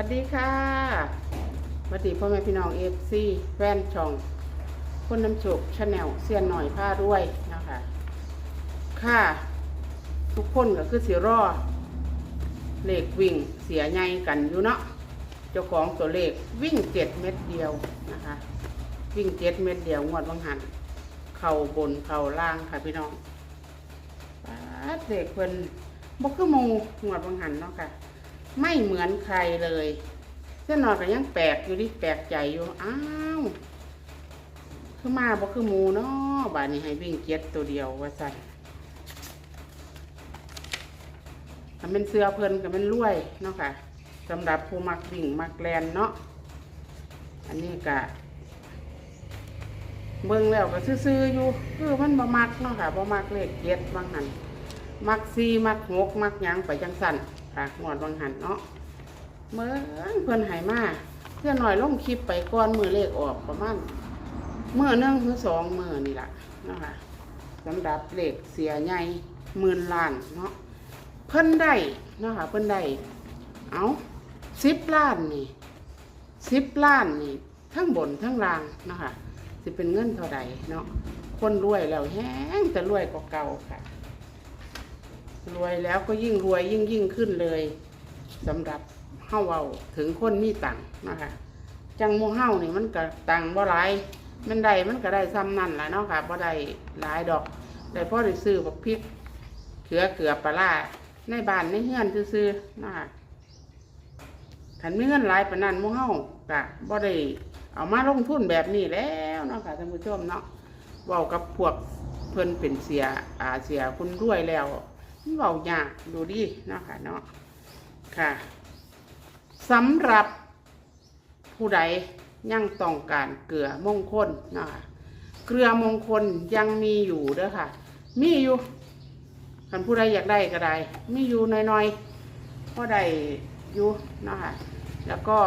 วัสดีค่ะสวัสดีพ่อแม่พี่น้องเอฟซีแฟนช่อง คนน้ำโชคชาแนลเสียนหน่อยผ้าด้วยนะคะ ค่ะ ทุกคนก็คือสีรอเลขวิ่งเสียใหญ่กันอยู่เนาะเจ้าของตัวเลขวิ่งเจ็ดเม็ดเดียวนะคะ วิ่งเจ็ดเม็ดเดียวงวดวังหันเข่าบนเข่าล่างค่ะพี่น้องปาเด็กเพิ่นบ่คือมูงวดวังหันเนาะค่ะ ไม่เหมือนใครเลยเส้นนอนก็ยังแปลกอยู่ดิแปลกใจอยู่อ้าวคือมาบ่คือหมูเนาะบาดนี้ให้วิ่งเจ็ดตัวเดียวว่าสั่นถ้าเป็นเสื้อเพลินก็เป็นรวยเนาะค่ะสำหรับผู้มักวิ่งมักแลนเนาะอันนี้ก็เบิ่งแล้วก็ซื่อๆอยู่คือมันบ่มักเนาะค่ะบ่มักเลขเจ็ดบางหันมักซีมักหกมักยังไปจังสั่น ค่ะงวดบางหันเนาะเมื่อเพิ่นหายมาเพื่อนหน่อยลงคลิปไปก่อนมือเลขออกประมาณเมื่อหนึ่องหรือสองมือนี่แหละเนาะคะสำหรับเลขเสียใหญ่หมื่นล้านเนาะเพิ่นได้เนาะค่ะเพิ่นได้เอาสิบล้านนี่สิบล้านนี่ทั้งบนทั้งล่างเนาะค่ะจะเป็นเงินเท่าใดเนาะคนรวยแล้วแห้งแต่รวยกว่าเก่าค่ะ รวยแล้วก็ยิ่งรวยยิ่งยิ่งขึ้นเลยสำหรับเฮาเอาถึงคนมีตังนะคะจังโมเฮานี่มันก็ตังบ่หลายมันได้มันก็ได้ซ้ำนั่นแหละเนาะค่ะบ่ได้หลายดอกได้พ่อได้ซื้อบักพริกเขือเกลือปลาร้าในบ้านในเฮือนซื้อๆนะคะขันมีเงินหลายปานนั้นโมเฮาก็บ่ได้เอามาลงทุนแบบนี้แล้วเนาะค่ะท่านผู้ชมเนาะเว้ากับพวกเพิ่นเป็นเสียอาเสียคุณรวยแล้ว เบายากดูดิเนาะค่ะเนาะค่ะสำหรับผู้ใดยังต้องการเกลือมงคลเนาะคะเกลือมงคลยังมีอยู่เด้อค่ะ มีอยู่คันผู้ใดอยากได้ก็ได้ มีอยู่น้อยๆก็ได้อยู่เนาะคะแล้วก็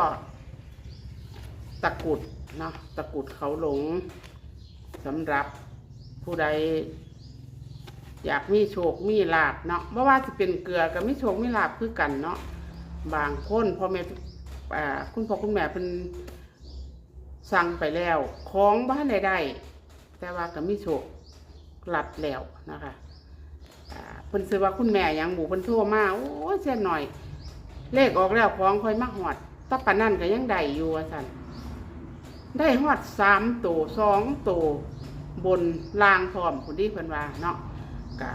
ตะกุดเนาะตะกุดเขาหลงสำหรับผู้ใด อยากมีโชคมีลาบเนาะเพราะว่าจะเป็นเกลือกับมีโชคมีลาบคือกันเนาะบางคนพ่อแม่คุณพ่อคุณแม่เป็นสั่งไปแล้ว ของบ้านใดๆแต่ว่าก็มีโชคหลัดแล้วนะคะเพิ่นซื้อว่าคุณแม่ยังหมูเพิ่นโทรมาโอ้เสียหน่อย เลขออกแล้วของค่อยมาหอดตะปานนั่นก็ยังได้อยู่สั่นได้หอดสามตัวสองตัวบนลางพร้อมคนที่เพิ่นว่าเนาะ กะ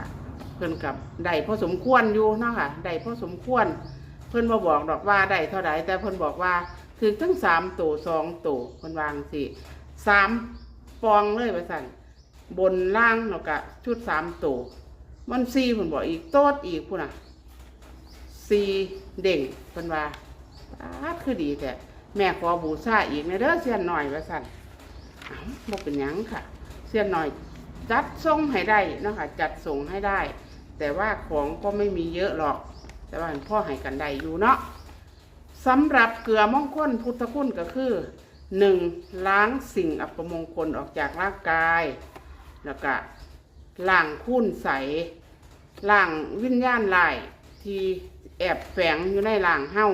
เพิ่นกับได้พอสมควรอยู่เนาะค่ะได้พอสมควร เพิ่นมาบอกดอกว่าได้เท่าไหร่แต่เพิ่นบอกว่าถือทั้งสามตัวสองตัวเพิ่นวางสิสามปองเลยว่าสั่นบนล่างแล้วก็ชุดสามตัวมันสี่เพิ่นบอกอีกโต๊ดอีกพุ่นอะสี่เด่งเพิ่นว่าอาดคือดีแต่แม่ขอบูชาอีกในเด้อเสียนหน่อยว่าสั่นเอ้าบ่เป็นยังค่ะ เสียนหน่อย จัดส่งให้ได้นะคะจัดส่งให้ได้ แต่ว่าของก็ไม่มีเยอะหรอก แต่ว่าพ่อให้กันได้อยู่เนาะสำหรับเกลือมงคลพุทธคุณก็คือหนึ่งล้างสิ่งอัปมงคลออกจากร่างกาย แล้วก็ล้างคุ้นใสล้างวิญญาณลายที่แอบแฝงอยู่ในร่างเฮา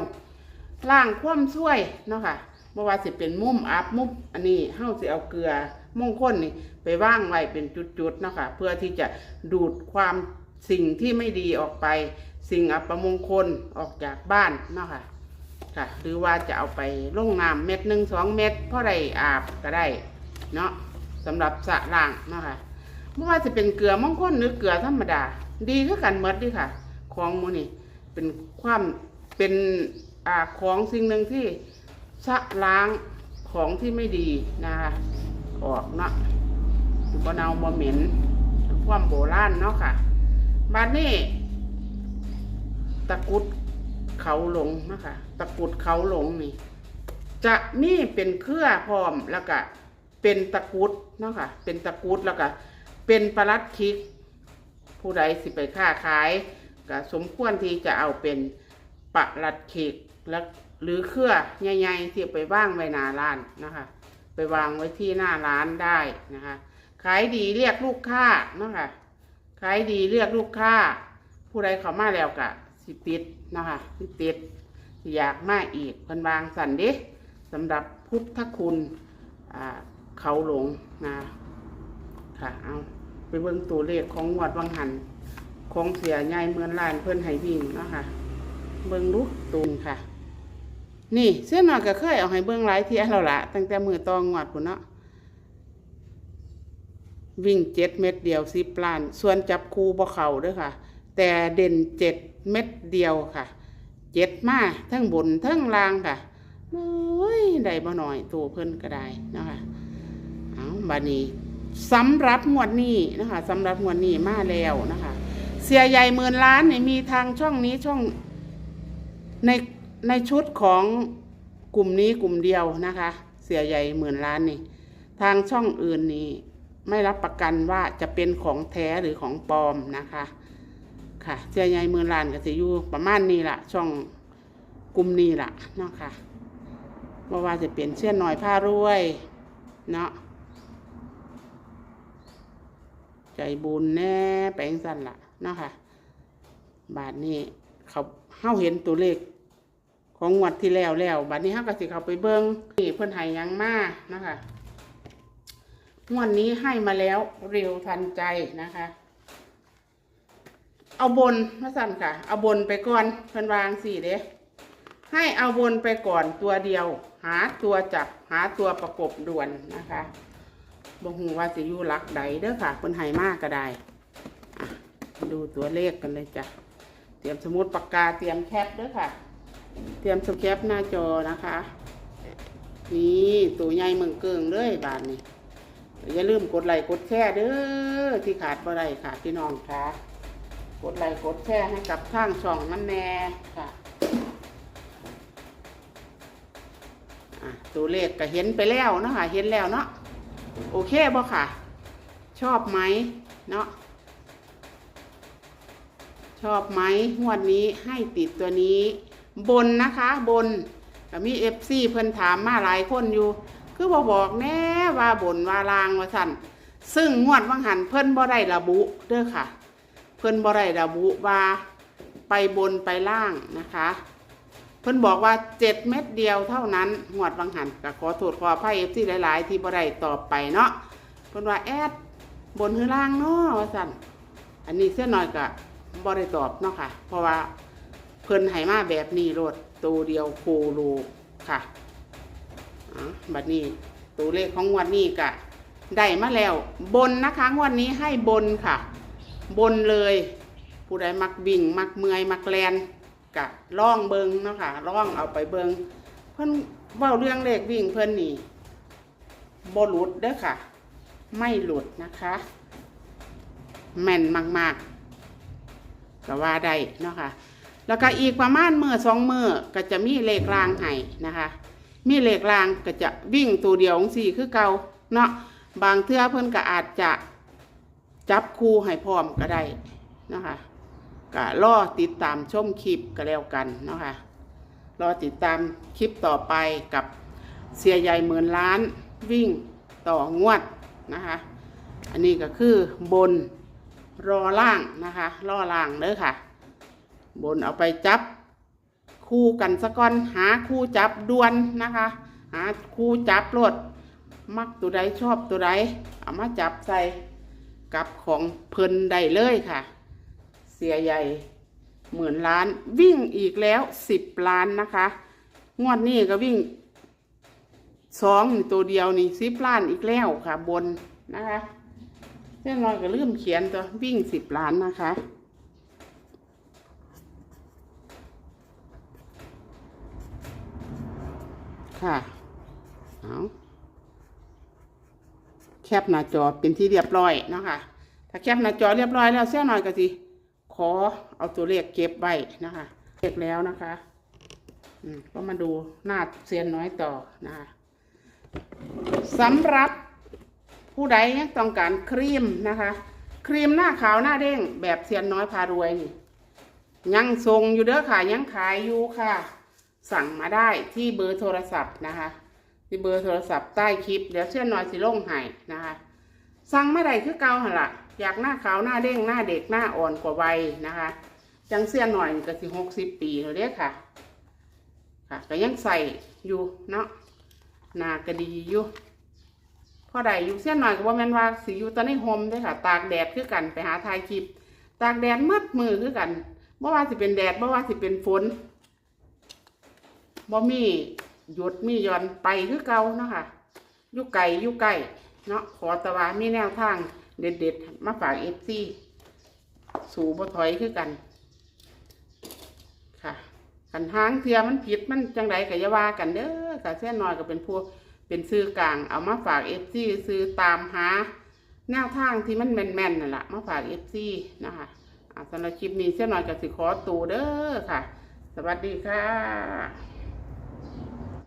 ล้างความช่วยเนาะค่ะบ่อว่าสิเป็นมุมอับมุมอันนี้เฮาสิเอาเกลือ มงคลนี่ไปว่างไว้เป็นจุดๆเนาะคะเพื่อที่จะดูดความสิ่งที่ไม่ดีออกไป สิ่งอัปมงคลออกจากบ้านเนาะค่ะค่ะ หรือว่าจะเอาไปลงน้ำเม็ดหนึ่งสองเม็ดเพราะได้อาบก็ได้เนาะสำหรับสะล่างเนาะค่ะไม่ว่าจะเป็นเกลือมงคลหรือเกลือธรรมดา ดีคือกันหมดดิค่ะ ของมูนี่เป็นความเป็นอ่าของสิ่งหนึ่งที่ชะล้างของที่ไม่ดีนะคะ ออกเนาะบ่เนาบ่เหม็นความโบราณเนาะค่ะบ้านนี้ตะกุดเขาหลงเนาะคะตะกุดเขาหลงนี่ จะมีเป็นเครือพร้อมแล้วก็เป็นตะกุดเนาะค่ะเป็นตะกุดแล้วก็เป็นประลัดคิก ผู้ใดสิไปค้าขายก็สมควรที่จะเอาเป็นประลัดคิกแล้วหรือเครือใหญ่ๆที่ไปว่างไว้นาร้านนะคะ วางไว้ที่หน้าร้านได้นะคะ ขายดีเรียกลูกค้าเนาะคะขายดีเรียกลูกค้า ผู้ใดเขามาแล้วกะสิติดนะคะสิติดอยากมาอีกเพิ่นวางสันด้สำหรับพุทธคุณอ่าเขาหลงนะค่ะเอาไปเบิ่งตัวเลขของงวดวังหันของเสียใหญ่เมือนลานเพิ่นให้วิ่งเนาะค่ะ เบิ่งดูตูนค่ะ นี่เสื้อหน่อยก็เคยเอาให้เบิ่งหลายเที่ยแล้วละตั้งแต่มือตองงวดพุ่นเนาะวิ่งเจ็ดเม็ดเดียวสิบล้าน ส่วนจับคูบ่เข่าด้วยค่ะ แต่เด่นเจ็ดเม็ดเดียวค่ะเจ็ดมาทั้งบนทั้งล่างค่ะโอ้ยได้บ่หน่อยตัวเพิ่นก็ได้นะคะเอาบานี้สำหรับงวดนี้นะคะสำหรับงวดนี้มาแล้วนะคะ เสียใหญ่หมื่นล้านเนี่ยมีทางช่องนี้ช่องใน ในชุดของกลุ่มนี้กลุ่มเดียวนะคะ เสียใหญ่หมื่นล้านนี่ ทางช่องอื่นนี่ไม่รับประกันว่าจะเป็นของแท้หรือของปลอมนะคะ ค่ะ เสียใหญ่หมื่นล้านก็จะอยู่ประมาณนี้ละช่องกลุ่มนี้ละเนาะค่ะว่าว่าจะเป็นเชื่อหน่อยผ้ารวยเนาะใจบุญแน่แปลงสั่นละเนาะค่ะ บาทนี้เขาเฮาเห็นตัวเลข ของงวดที่แล้วแล้วบัดนี้เฮาก็สิเขาไปเบิ่งนี่เพิ่นให้ยังมานะคะงวดนี้ให้มาแล้วเร็วทันใจนะคะ เอาบนมาสั่นค่ะ เอาบนไปก่อนเพิ่นวางสี่เด้ให้เอาบนไปก่อนตัวเดียว หาตัวจับหาตัวประกบด่วนนะคะบ่ฮู้ว่าสิอยู่หลักใดเด้อค่ะเพิ่นให้มากก็ได้ดูตัวเลขกันเลยจ้ะเตรียมสมุดปากกาเตรียมแคปด้วยค่ะ เตรียมสแคปหน้าจอนะคะ นี่ตัวใหญ่เมืองเกิงเลยบาทนี้อย่าลืมกดไลค์กดแชร์เด้อที่ขาดบ่ได้ค่ะพี่น้องค่ะกดไลค์กดแชร์ให้กับทางช่องน้ำแน่ค่ะอะตัวเลขก็เห็นไปแล้วเนาะค่ะ เห็นแล้วเนาะโอเคบ่ค่ะ ชอบไหมเนาะชอบไหมงวดนี้ให้ติดตัวนี้ บนนะคะบนมีเอฟซีเพิ่นถามมาหลายคนอยู่ คือบอกบอกแน่ว่าบนว่าลางว่าสั่นซึ่งงวดวังหันเพิ่นบ่ได้ระบุเด้อค่ะ เพิ่นบ่ได้ระบุว่าไปบนไปล่างนะคะ เพิ่นบอกว่าเจ็ดเม็ดเดียวเท่านั้นงวดวังหันก็ขอโทษขออภัยเอฟซีหลาย ๆ ที่บ่ได้ตอบไปเนาะเพิ่นว่าแอดบนหรือล่างเนาะว่าสั่นอันนี้เส้นหน่อยก็บ่ได้ตอบเนาะค่ะ เพราะว่า เพิ่นให้มาแบบนี้โลดตัวเดียวโคโลค่ะอะบัดนี้ตัวเลขของวดนี้ก็ได้มาแล้วบนนะคะงวดนี้ให้บนค่ะ บนเลย ผู้ใดมักวิ่งมักเมื่อยมักแลนกะล่องเบิงเนาะค่ะล่องเอาไปเบิงเพิ่นเว้าเรื่องเลขวิ่งเพิ่นนี่บหลุดเด้อค่ะ ไม่หลุดนะคะ แม่นมากๆก็ว่าได้เนาะค่ะ แล้วก็อีกประมาณมือสองมือก็จะมีเลขรางให้นะคะ มีเลขรางก็จะวิ่งตัวเดียวของสี่คือเก่าเนาะบางเทื่อเพิ่นก็อาจจะจับคู่ให้พร้อมก็ได้นะคะก็รอติดตามชมคลิปก็แล้วกันเนาะค่ะรอติดตามคลิปต่อไปกับเสียใหญ่หมื่นล้านวิ่งต่องวดนะคะ อันนี้ก็คือบนรอล่างนะคะ รอล่างเด้อค่ะ บนเอาไปจับ คู่กันสะก้อนหาคู่จับดวนนะคะ หาคู่จับรถมักตัวใดชอบตัวใดเอามาจับใส่กับของเพิ่นได้เลยค่ะ เสียใหญ่หมื่นล้านวิ่งอีกแล้วสิบล้านนะคะ งวดนี้ก็วิ่งสองตัวเดียวนี่สิบล้านอีกแล้วค่ะบนนะคะเรื่องน้อยก็ลืมเขียนตัววิ่งสิบล้านนะคะ ค่ะเอาแคปหน้าจอเป็นที่เรียบร้อยนะคะถ้าแคปหน้าจอเรียบร้อยแล้วเสี้ยหน่อยก็สิขอเอาตัวเลขเก็บไว้นะคะเก็บแล้วนะคะอืมก็มาดูหน้าเซียนน้อยต่อนะคะสำหรับผู้ใดต้องการครีมนะคะ ครีมหน้าขาวหน้าเด้งแบบเซียนน้อยพารวยนี่ยังทรงอยู่เด้อค่ะยังขายอยู่ค่ะ สั่งมาได้ที่เบอร์โทรศัพท์นะคะ ที่เบอร์โทรศัพท์ใต้คลิปเดี๋ยวเชื่อน้อยสิลงให้นะคะ สั่งไม่ได้คือเก่าหันละอยากหน้าขาวหน้าเด้งหน้าเด็กหน้าอ่อนกว่าวัยนะคะ จังเสี้ยนหน่อยก็สิหกสิบปีแล้วเด้อค่ะ ค่ะก็ยังใส่อยู่เนาะหนาก็ดีอยู่พอได้อยู่เส้นหน่อยก็บ่แม่นว่าสิอยู่ตอนในโฮมด้อค่ะ ตากแดดคือกันไปหาถ่ายคลิป ตากแดดมืดมือคือกันบ่ว่าสิเป็นแดดบ่ว่าสิเป็นฝน บ่มีหยุดมีย่อนไปคือเก่าเนาะค่ะยู่ไกลอยู่ใกล้เนาะขอตะวามีแนวทางเด็ดๆ มาฝาก FC สู่บ่ถอยคือกัน ค่ะกันทางเทียมันผิดมันจังไดก็อย่าว่ากันเด้อค่ะเส้นน้อยก็เป็นผู้เป็นซื้อกลาง เอามาฝาก FC ซื้อตามหาแนวทางที่มันแม่นๆนั่นแหละมาฝาก FC นะคะอาสำหรับคลิปนี้เส้นน้อยก็สิขอตัวเด้อค่ะ สวัสดีค่ะ